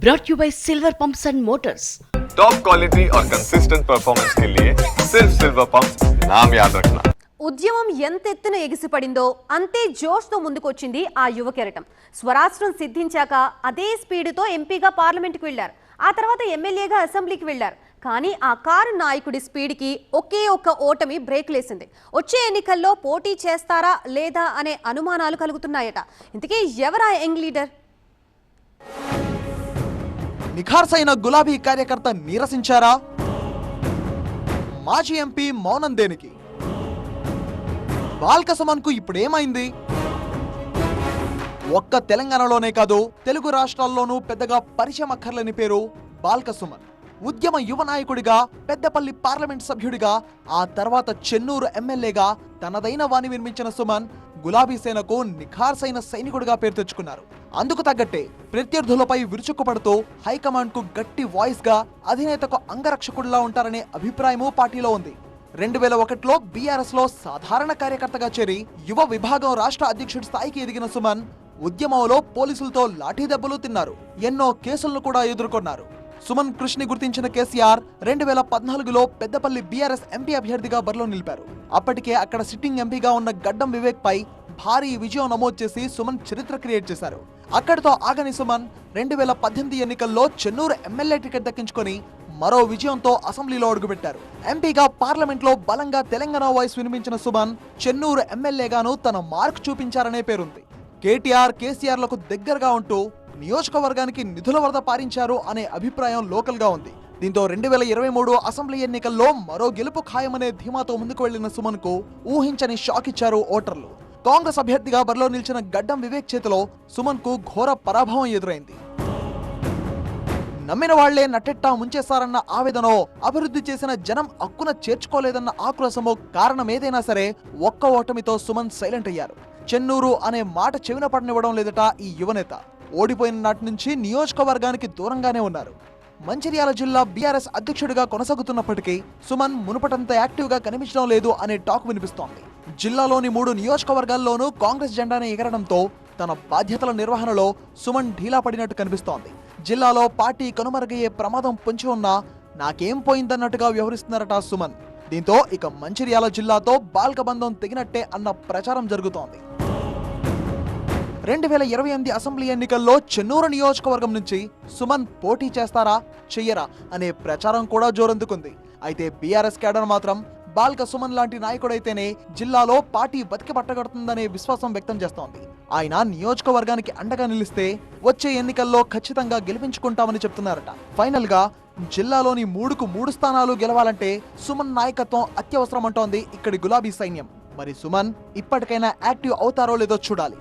brought you by Silver Pumps and Motors. Top quality और consistent performance के लिए सिर्फ सिल्वर पंप नाम याद रखना ఉద్యమం ఎంత ఎత్తున ఎగిసిపడిందో అంతే జోష్తో ముందుకొచ్చింది ఆ యువ కెరటం స్వరాష్ట్రం సిద్ధించాక అదే స్పీడ్తో ఎంపీగా పార్లమెంట్కి వెళ్లారు ఆ తర్వాత ఎమ్మెల్యేగా అసెంబ్లీకి వెళ్లారు కానీ ఆ కారు నాయకుడి స్పీడ్కి ఒకే ఒక్క ఓటమి బ్రేక్ లేసింది వచ్చే ఎన్నికల్లో పోటీ చేస్తారా లేదా అనే అనుమానాలు కలుగుతున్నాయట ఇంతకీ ఎవరా యంగ్ లీడర్ నిఖార్సైన గులాబీ కార్యకర్త నీరసించారా? మాజీ ఎంపీ మౌనం దేనికి? బాల్క సుమన్కు ఇప్పుడేమైంది? ఒక్క తెలంగాణలోనే కాదు తెలుగు రాష్ట్రాల్లోనూ పెద్దగా పరిచయం అక్కర్లేని పేరు బాల్క సుమన్ ఉద్యమ యువ నాయకుడిగా పెద్దపల్లి పార్లమెంట్ సభ్యుడిగా ఆ తర్వాత చెన్నూరు ఎమ్మెల్యేగా తనదైన వాణి నిర్మించిన సుమన్ గులాబీ సేనకు నిఖార్సైన సైనికుడిగా పేరు తెచ్చుకున్నారు. అందుకు తగ్గట్టే ప్రత్యర్థులపై విరుచుకుపడుతూ హైకమాండ్కు గట్టి వాయిస్గా అధినేతకు అంగరక్షకుడిలా ఉంటారనే అభిప్రాయము పార్టీలో ఉంది. రెండు వేల ఒకటిలో బీఆర్ఎస్లో సాధారణ కార్యకర్తగా చేరి యువ విభాగం రాష్ట్ర అధ్యక్షుడి స్థాయికి ఎదిగిన సుమన్ ఉద్యమంలో పోలీసులతో లాఠీ దెబ్బలు తిన్నారు. ఎన్నో కేసులను కూడా ఎదుర్కొన్నారు. సుమన్ కృష్ణి గుర్తించిన కేసీఆర్ రెండు వేల పద్నాలుగులో పెద్దపల్లి బీఆర్ఎస్ ఎంపీ అభ్యర్థిగా బరిలో నిలిపారు. అప్పటికే అక్కడ సిట్టింగ్ ఎంపీగా ఉన్న గడ్డం వివేక్ పై భారీ విజయం నమోదు చేసి సుమన్ చరిత్ర క్రియేట్ చేశారు. అక్కడితో ఆగని సుమన్ రెండు వేల పద్దెనిమిది ఎన్నికల్లో చెన్నూరు ఎమ్మెల్యే టికెట్ దక్కించుకొని మరో విజయంతో అసెంబ్లీలో అడుగుపెట్టారు. ఎంపీగా పార్లమెంట్లో బలంగా తెలంగాణ వాయిస్ వినిపించిన సుమన్ చెన్నూరు ఎమ్మెల్యేగాను తన మార్క్ చూపించారనే పేరుంది. కేటీఆర్ కేసీఆర్లకు దగ్గరగా ఉంటూ నియోజకవర్గానికి నిధుల వరద పారించారు అనే అభిప్రాయం లోకల్గా ఉంది. దీంతో రెండు వేల ఇరవై మూడు అసెంబ్లీ ఎన్నికల్లో మరో గెలుపు ఖాయమనే ధీమాతో ముందుకు వెళ్ళిన సుమన్కు ఊహించని షాక్ ఇచ్చారు ఓటర్లు. కాంగ్రెస్ అభ్యర్థిగా బరిలో నిలిచిన గడ్డం వివేక్ చేతిలో సుమన్కు ఘోర పరాభవం ఎదురైంది. నమ్మిన వాళ్ళే నట్టెట్టా ముంచేస్తారన్న ఆవేదనో అభివృద్ధి చేసిన జనం అక్కున చేర్చుకోలేదన్న ఆక్రోశమో కారణం ఏదైనా సరే ఒక్క ఓటమితో సుమన్ సైలెంట్ అయ్యారు. చెన్నూరు అనే మాట చెవిన పడనివ్వడం లేదట ఈ యువనేత ఓడిపోయిన నాటి నుంచి నియోజకవర్గానికి దూరంగానే ఉన్నారు. మంచిర్యాల జిల్లా బీఆర్ఎస్ అధ్యక్షుడిగా కొనసాగుతున్నప్పటికీ సుమన్ మునుపటంత యాక్టివ్గా కనిపించడం లేదు అనే టాక్ వినిపిస్తోంది. జిల్లాలోని మూడు నియోజకవర్గాల్లోనూ కాంగ్రెస్ జెండాను ఎగరడంతో తన బాధ్యతల నిర్వహణలో సుమన్ ఢీలా పడినట్టు కనిపిస్తోంది. జిల్లాలో పార్టీ కనుమరుగయ్యే ప్రమాదం పొంచి ఉన్నా నాకేం పోయిందన్నట్టుగా వ్యవహరిస్తున్నారట సుమన్. దీంతో ఇక మంచిర్యాల జిల్లాతో బాల్కబంధం తెగినట్టే అన్న ప్రచారం జరుగుతోంది. రెండు వేల ఇరవై ఎనిమిది అసెంబ్లీ ఎన్నికల్లో చెన్నూరు నియోజకవర్గం నుంచి సుమన్ పోటీ చేస్తారా చెయ్యరా అనే ప్రచారం కూడా జోరందుకుంది. అయితే బీఆర్ఎస్ కేడర్ మాత్రం బాల్క సుమన్ లాంటి నాయకుడైతేనే జిల్లాలో పార్టీ బతికి పట్టగడుతుందనే విశ్వాసం వ్యక్తం చేస్తోంది. ఆయన నియోజకవర్గానికి అండగా నిలిస్తే వచ్చే ఎన్నికల్లో ఖచ్చితంగా గెలిపించుకుంటామని చెప్తున్నారట. ఫైనల్గా జిల్లాలోని మూడుకు మూడు స్థానాలు గెలవాలంటే సుమన్ నాయకత్వం అత్యవసరం అంటోంది ఇక్కడి గులాబీ సైన్యం. మరి సుమన్ ఇప్పటికైనా యాక్టివ్ అవుతారో లేదో చూడాలి.